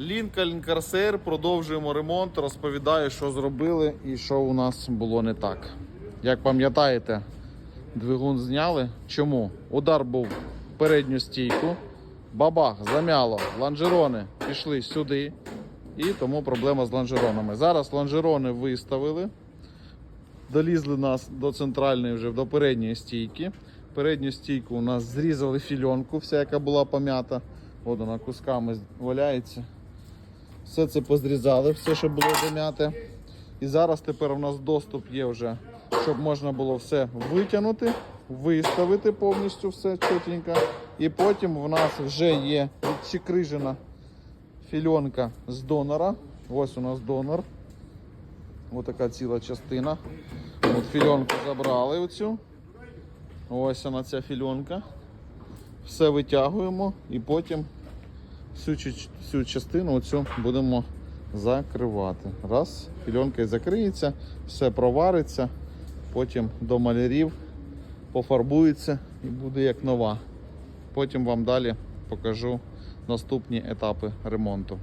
Лінкольн Корсейр, продовжуємо ремонт, розповідаю, що зробили і що у нас було не так. Як пам'ятаєте, двигун зняли. Чому? Удар був в передню стійку, бабах, замяло, лонжерони пішли сюди. І тому проблема з лонжеронами. Зараз лонжерони виставили. Долізли нас до центральної вже до передньої стійки. Передню стійку у нас зрізали фільонку, вся яка була пом'ята. От вона кусками валяється. Все це позрізали, все, що було зам'яте. І зараз тепер у нас доступ є вже, щоб можна було все витягнути, виставити повністю все чотенько. І потім в нас вже є відчекрижена фільонка з донора. Ось у нас донор. Ось така ціла частина. От фільонку забрали оцю. Ось вона ця фільонка. Все витягуємо і потім всю, всю частину оцю будемо закривати. Раз, фільонка закриється, все провариться, потім до малярів пофарбується і буде як нова. Потім вам далі покажу наступні етапи ремонту.